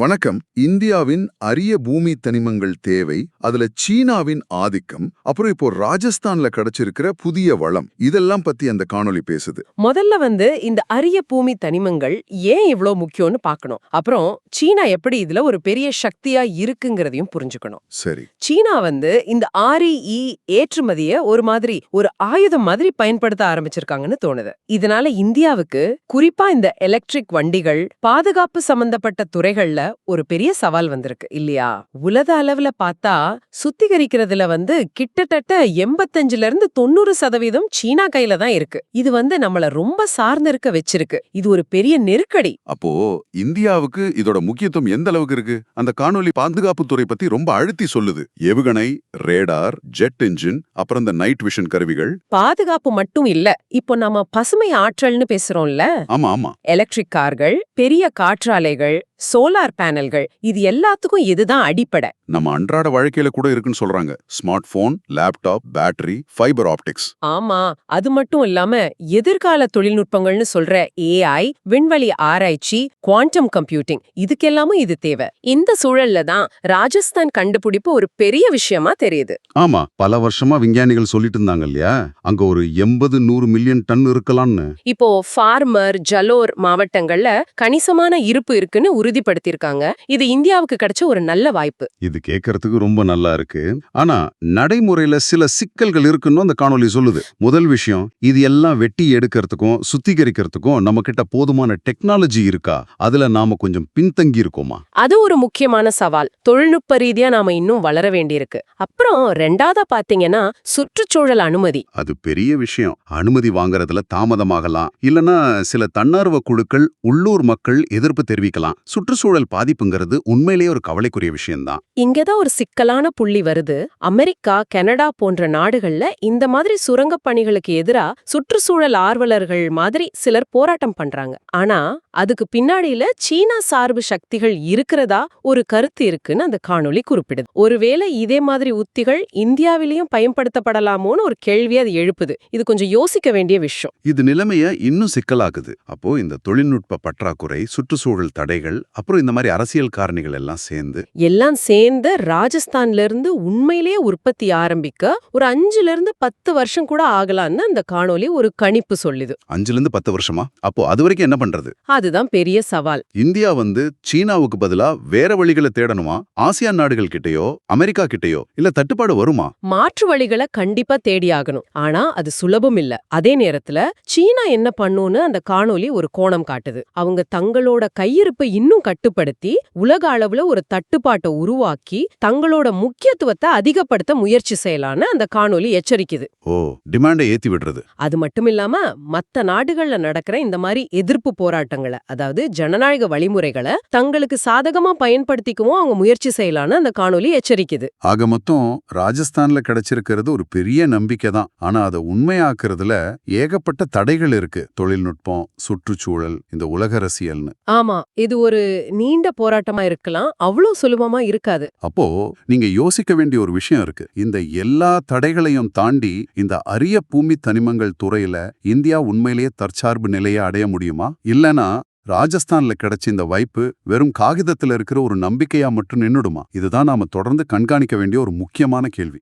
வணக்கம். இந்தியாவின் அரிய பூமி தனிமங்கள் தேவை. அதுல சீனாவின் ஆதிக்கம் அப்புறம் இப்போ ராஜஸ்தான்ல கிடைச்சிருக்கிற புதிய வளம். இதெல்லாம் பத்தி அந்த காணொளி பேசுது. முதல்ல வந்து இந்த அரிய பூமி தனிமங்கள் ஏன் இவ்ளோ முக்கியம்னு பார்க்கணும். அப்புறம் சீனா எப்படி இதுல ஒரு பெரிய சக்தியா இருக்குங்கிறதையும் புரிஞ்சுக்கணும். சரி. சீனா வந்து இந்த ஆர்இஇ ஏற்றுமதிய ஒரு மாதிரி ஒரு ஆயுதம் மாதிரி பயன்படுத்த ஆரம்பிச்சிருக்காங்கன்னு தோணுது. இதனால இந்தியாவுக்கு குறிப்பா இந்த எலக்ட்ரிக் வண்டிகள் பாதுகாப்பு சம்பந்தப்பட்ட துறைகள்ல ஒரு பெரிய சவால் வந்திருக்கு இல்லையா? உலக அளவுல பார்த்தா சுத்திகரிக்கிறதுல வந்து கிட்டத்தட்ட எண்பத்தஞ்சுல இருந்து தொண்ணூறு சதவீதம் சீனா கையில தான் இருக்கு. இது வந்து நம்மள ரொம்ப சார்ந்து இருக்க வச்சிருக்கு. இது ஒரு பெரிய நெருக்கடி. அப்போ இந்தியாவுக்கு இதோட முக்கியத்துவம் எந்த அளவுக்கு இருக்கு? அந்த காணொளி பாதுகாப்பு துறை பத்தி ரொம்ப அழுத்தி சொல்லுது. ஏவுகணை ரேடார் ஜெட் என்ஜின் அப்புறம் இந்த நைட் விஷன் கருவிகள். பாதுகாப்பு மட்டும் இல்ல இப்போ நம்ம பசுமை ஆற்றல்னு பேசுறோம்ல? ஆமா ஆமா. எலக்ட்ரிக் கார்கள் பெரிய காற்றாலைகள் சோலார் பேனல்கள் இது எல்லாத்துக்கும் இதுதான் அடிப்படை. நம்ம அன்றாட வாழ்க்கையில கூட இருக்குன்னு சொல்றாங்க. Smart phone laptop battery fibre optics. ஆமா அது மட்டும் இல்லாம எதிர்கால தொழில்நுட்பங்கள்னு சொல்ற ஏஐ விண்வெளி ஆராய்ச்சி குவாண்டம் கம்ப்யூட்டிங் இதுக்கெல்லாமும் இது தேவை. இந்த சூழல்ல தான் ராஜஸ்தான் கண்டுபிடிப்பு ஒரு பெரிய விஷயமா தெரியுது. ஆமா பல வருஷமா விஞ்ஞானிகள் சொல்லிட்டு இருந்தாங்க இல்லையா? அங்க ஒரு எண்பது நூறு மில்லியன் டன் இருக்கலாம்னு. இப்போ ஃபார்மர் ஜலோர் மாவட்டங்கள்ல கணிசமான இருப்பு இருக்குன்னு உறுதிப்படுத்தியிருக்காங்க. இது இந்தியாவுக்கு கிடைச்ச ஒரு நல்ல வாய்ப்பு. இது கேட்கறதுக்கு ரொம்ப நல்லா இருக்கு. ஆனா நடைமுறையில சில சிக்கல்கள் இருக்குன்னு அந்த காணொளி சொல்லுது. முதல் விஷயம் இது எல்லாம் வெட்டி எடுக்கிறதுக்கும் சுத்திகரிக்கிறதுக்கும் நம்ம கிட்ட போதுமான டெக்னாலஜி இருக்கா? அதுல நாம கொஞ்சம் பின்தங்கி இருக்கோமா? அது ஒரு முக்கியமான சவால். தொழில்நுட்ப ரீதியா நாம இன்னும் வளர வேண்டியிருக்கு. அப்புறம் ரெண்டாவதா பாத்தீங்கன்னா சுற்றுச்சூழல் அனுமதி. அது பெரிய விஷயம். அனுமதி வாங்குறதுல தாமதமாகலாம். இல்லனா சில தன்னார்வ குழுக்கள் உள்ளூர் மக்கள் எதிர்ப்பு தெரிவிக்கலாம். சுற்றுச்சூழல் பாதிப்புங்கிறது உண்மையிலேயே ஒரு கவலைக்குரிய விஷயம்தான். இங்கதான் ஒரு சிக்கலான புள்ளி வருது. அமெரிக்கா கனடா போன்ற நாடுகள்ல இந்த மாதிரி சுரங்கப் பணிகளுக்கு எதிரா சுற்றுச்சூழல் ஆர்வலர்கள் மாதிரி சிலர் போராட்டம் பண்றாங்க. ஆனா அதுக்கு பின்னாடியில சீனா சார்பு சக்திகள் இருக்கிறதா ஒரு கருத்து இருக்குன்னு அந்த காணொளி குறிப்பிடுது. ஒருவேளை இதே மாதிரி உத்திகள் இந்தியாவிலையும் பயன்படுத்தப்படலாமோன்னு ஒரு கேள்வி அது எழுப்புது. இது கொஞ்சம் யோசிக்க வேண்டிய விஷயம். இது நிலைமைய இன்னும் சிக்கலாக்குது. அப்போ இந்த தொழில்நுட்ப பற்றாக்குறை சுற்றுச்சூழல் தடைகள் அப்புறம் இந்த மாதிரி அரசியல் காரணிகள் எல்லாம் சேர்ந்து எல்லாம் சேர்ந்து ராஜஸ்தான்ல இருந்து உண்மையிலேயே உற்பத்தி ஆரம்பிக்க ஒரு அஞ்சுல இருந்து பத்து வருஷம் கூட ஆகலான்னு அந்த காணொளி ஒரு கணிப்பு சொல்லுது. அஞ்சுல இருந்து பத்து வருஷமா? அப்போ அது வரைக்கும் என்ன பண்றது? அதுதான் பெரிய சவால். இந்தியா வந்து சீனாவுக்கு பதிலா வேற வழிகளை தேடணுமா? ஆசியான் நாடுகள் கிட்டயோ அமெரிக்கா கிட்டயோ இல்ல தட்டுப்பாடு வருமா? மாற்று வழிகளை கண்டிப்பா தேடியாகணும் ஆனா அது சுலபம் இல்ல. அதே நேரத்துல சீனா என்ன பண்ணுன்னு அந்த காணொளி ஒரு கோணம் காட்டுது. அவங்க தங்களோட கையிருப்பை இன்னும் கட்டுப்படுத்தி உலக அளவுல ஒரு தட்டுப்பாட்டை உருவாக்கி தங்களோட முக்கியத்துவத்தை அதிகப்படுத்த முயற்சி செய்யலான்னு அந்த காணொளி எச்சரிக்குது. ஓ டிமாண்டை ஏத்தி விடுறது. அது மட்டும் இல்லாம மத்த நாடுகள்ல நடக்கிற இந்த மாதிரி எதிர்ப்பு போராட்டங்களை அதாவது ஜனநாயக வழிமுறைகளை தங்களுக்கு சாதகமா பயன்படுத்திக்கவும் அவங்க முயற்சி செய்யலான்னு அந்த காணொளி எச்சரிக்குது. ஆக மொத்தம் ராஜஸ்தான்ல கிடைச்சிருக்கிறது ஒரு பெரிய நம்பிக்கை தான். ஆனா அதை உண்மையாக்குறதுல ஏகப்பட்ட தடைகள் இருக்கு. தொழில்நுட்பம் சுற்றுச்சூழல் இந்த உலக அரசியல்னு. ஆமா இது ஒரு நீண்ட போராட்டமா இருக்கலாம் அவ்வளவு சுலபமா இருக்காது. அப்போ நீங்க யோசிக்க வேண்டிய ஒரு விஷயம் இருக்கு. இந்த எல்லா தடைகளையும் தாண்டி இந்த அரிய பூமி தனிமங்கள் துறையில இந்தியா உண்மையிலேயே தற்சார்பு நிலையை அடைய முடியுமா? இல்லனா ராஜஸ்தான்ல கிடைச்ச இந்த வாய்ப்பு வெறும் காகிதத்துல இருக்கிற ஒரு நம்பிக்கையா மட்டும் நின்னுடுமா? இதுதான் நாம தொடர்ந்து கண்காணிக்க வேண்டிய ஒரு முக்கியமான கேள்வி.